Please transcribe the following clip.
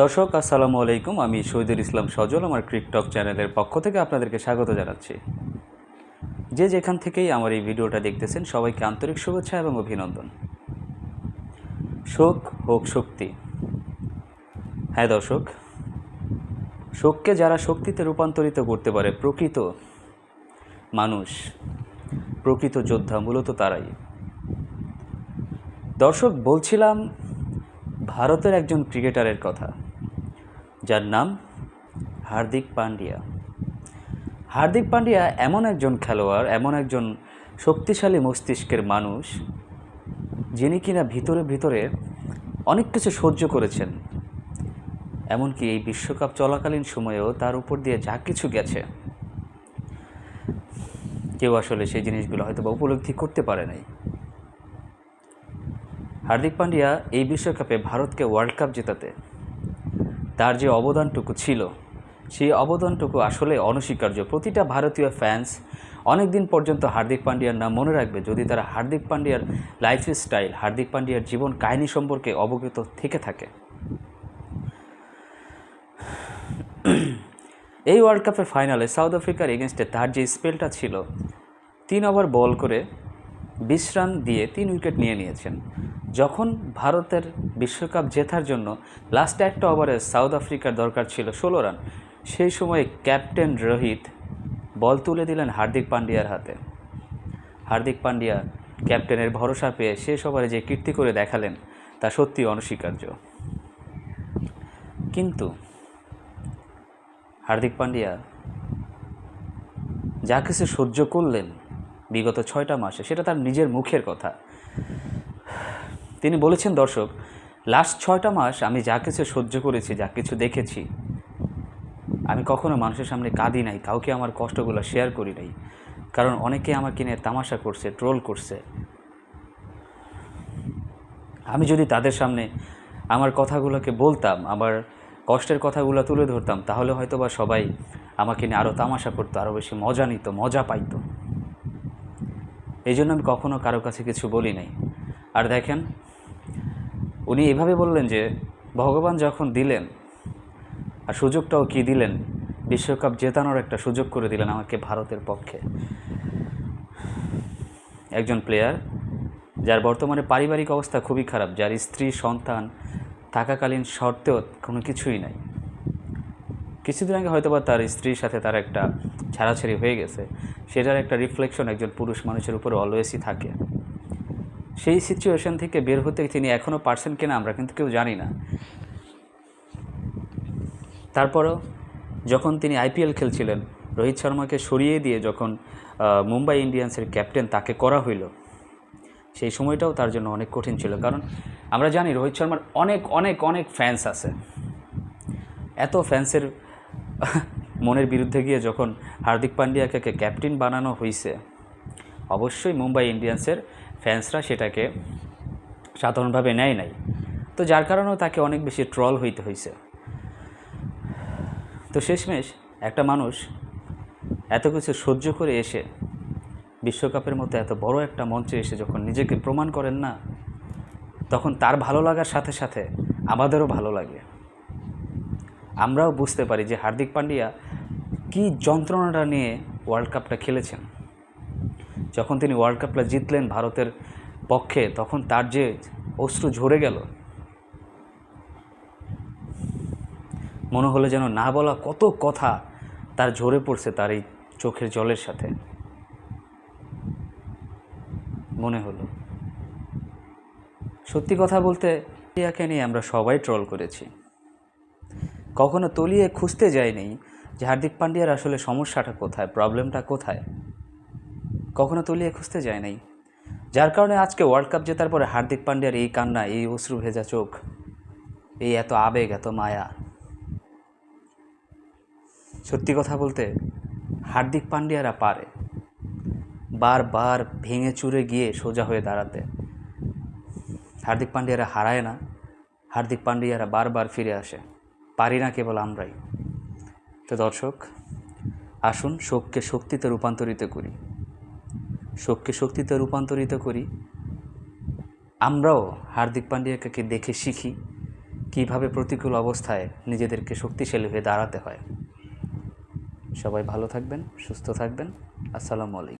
দর্শক, আসসালামু আলাইকুম। আমি শহীদুল ইসলাম সজল, আমার ক্রিকটক চ্যানেলের পক্ষ থেকে আপনাদেরকে স্বাগত জানাচ্ছি। যে যেখান থেকেই আমার এই ভিডিওটা দেখতেছেন, সবাইকে আন্তরিক শুভেচ্ছা এবং অভিনন্দন। শোক হোক শক্তি। হ্যাঁ দর্শক, শোককে যারা শক্তিতে রূপান্তরিত করতে পারে, প্রকৃত মানুষ, প্রকৃত যোদ্ধা মূলত তারাই। দর্শক, বলছিলাম ভারতের একজন ক্রিকেটারের কথা, যার নাম হার্দিক পান্ডিয়া। হার্দিক পান্ডিয়া এমন একজন খেলোয়াড়, এমন একজন শক্তিশালী মস্তিষ্কের মানুষ, যিনি কিনা ভিতরে ভিতরে অনেক কিছু সহ্য করেছেন। এমনকি এই বিশ্বকাপ চলাকালীন সময়েও তার উপর দিয়ে যা কিছু গেছে, কেউ আসলে সেই জিনিসগুলো হয়তো বা উপলব্ধি করতে পারে নাই। হার্দিক পান্ডিয়া এই বিশ্বকাপে ভারতকে ওয়ার্ল্ড কাপ জেতাতে। তার যে অবদানটুকু ছিল, সেই অবদানটুকু আসলে অনস্বীকার্য। প্রতিটা ভারতীয় ফ্যান্স অনেক দিন পর্যন্ত হার্দিক পান্ডিয়ার নাম মনে রাখবে, যদি তারা হার্দিক পান্ডিয়ার লাইফ স্টাইল হার্দিক পান্ডিয়ার জীবন কাহিনী সম্পর্কে অবগত থেকে থাকে। এই ওয়ার্ল্ড কাপের ফাইনালে সাউথ আফ্রিকার এগেনস্টে তার যে স্পেলটা ছিল, তিন ওভার বল করে বিশ রান দিয়ে তিন উইকেট নিয়ে নিয়েছেন। যখন ভারতের বিশ্বকাপ জেতার জন্য লাস্ট একটা ওভারে সাউথ আফ্রিকার দরকার ছিল ষোলো রান, সেই সময় ক্যাপ্টেন রোহিত বল তুলে দিলেন হার্দিক পান্ডিয়ার হাতে। হার্দিক পান্ডিয়া ক্যাপ্টেনের ভরসা পেয়ে শেষ ওভারে যে কীর্তি করে দেখালেন, তা সত্যি অনস্বীকার্য। কিন্তু হার্দিক পান্ডিয়া যা কিছু সহ্য করলেন বিগত ছয়টা মাসে, সেটা তার নিজের মুখের কথা। তিনি বলেছেন, দর্শক লাস্ট ছয়টা মাস আমি যা কিছু সহ্য করেছি, যা কিছু দেখেছি, আমি কখনো মানুষের সামনে কাঁদি নাই, কাউকে আমার কষ্টগুলো শেয়ার করি নাই। কারণ অনেকে আমাকে নিয়ে তামাশা করছে ট্রোল করছে। আমি যদি তাদের সামনে আমার কথাগুলোকে বলতাম, আমার কষ্টের কথাগুলো তুলে ধরতাম, তাহলে হয়তো বা সবাই আমাকে নিয়ে আরও তামাশা করতো আরও বেশি মজা নিত, মজা পাইতো। এই জন্য আমি কখনও কারও কাছে কিছু বলি নাই। আর দেখেন উনি এভাবে বললেন যে, ভগবান যখন দিলেন, আর সুযোগটাও কি দিলেন, বিশ্বকাপ জেতানোর একটা সুযোগ করে দিলেন আমাকে ভারতের পক্ষে। একজন প্লেয়ার যার বর্তমানে পারিবারিক অবস্থা খুবই খারাপ, যার স্ত্রী, সন্তান থাকাকালীন শর্তেও কোনো কিছুই নাই। কিছুদিন আগে হয়তো বা তার স্ত্রীর সাথে তার একটা ছাড়াছাড়ি হয়ে গেছে। সেটার একটা রিফ্লেকশন একজন পুরুষ মানুষের উপরে অলওয়েসই থাকে। সেই সিচুয়েশন থেকে বের হতে তিনি এখনও পারছেন কিনা আমরা কিন্তু কেউ জানি না। তারপরেও যখন তিনি আইপিএল খেলছিলেন, রোহিত শর্মাকে সরিয়ে দিয়ে যখন মুম্বাই ইন্ডিয়ান্সের ক্যাপ্টেন তাকে করা হইল, সেই সময়টাও তার জন্য অনেক কঠিন ছিল। কারণ আমরা জানি রোহিত শর্মার অনেক অনেক অনেক ফ্যান্স আছে। এত ফ্যান্সের মনের বিরুদ্ধে গিয়ে যখন হার্দিক পান্ডিয়াকে ক্যাপ্টেন বানানো হয়েছে অবশ্যই মুম্বাই ইন্ডিয়ান্সের ফ্যান্সরা সেটাকে সাধারণভাবে নেয় নাই। তো যার কারণেও তাকে অনেক বেশি ট্রল হইতে হয়েছে তো শেষমেশ একটা মানুষ এত কিছু সহ্য করে এসে বিশ্বকাপের মতো এত বড় একটা মঞ্চে এসে যখন নিজেকে প্রমাণ করেন না, তখন তার ভালো লাগার সাথে সাথে আমাদেরও ভালো লাগে। আমরাও বুঝতে পারি যে হার্দিক পান্ডিয়া কী যন্ত্রণাটা নিয়ে ওয়ার্ল্ড কাপটা খেলেছেন। যখন তিনি ওয়ার্ল্ড কাপটা জিতলেন ভারতের পক্ষে, তখন তার যে অশ্রু ঝরে গেল, মনে হলো যেন না বলা কত কথা তার ঝরে পড়ছে তার এই চোখের জলের সাথে। মনে হলো। সত্যি কথা বলতে ইয়াকে নিয়ে আমরা সবাই ট্রল করেছি। কখনো তলিয়ে খুঁজতে যায়নি যে হার্দিক পান্ডিয়ার আসলে সমস্যাটা কোথায়, প্রবলেমটা কোথায়। কখনো তলিয়ে খুঁজতে যায় নাই। যার কারণে আজকে ওয়ার্ল্ড কাপ জেতার পরে হার্দিক পান্ডিয়ার এই কান্না, এই অশ্রু ভেজা চোখ, এই এত আবেগ, এত মায়া। সত্যি কথা বলতে, হার্দিক পান্ডিয়ারা পারে। বারবার ভেঙে চুরে গিয়ে সোজা হয়ে দাঁড়াতে। হার্দিক পান্ডিয়ারা হারায় না, হার্দিক পান্ডিয়ারা বারবার ফিরে আসে। পারি না কেবল আমরাই। তো দর্শক, আসুন শোককে শক্তিতে রূপান্তরিত করি। শোককে শক্তিতে রূপান্তরিত করি। আমরাও হার্দিক পান্ডিয়াকে দেখে শিখি কীভাবে প্রতিকূল অবস্থায় নিজেদেরকে শক্তিশালী হয়ে দাঁড়াতে হয়। সবাই ভালো থাকবেন, সুস্থ থাকবেন। আসসালামু আলাইকুম।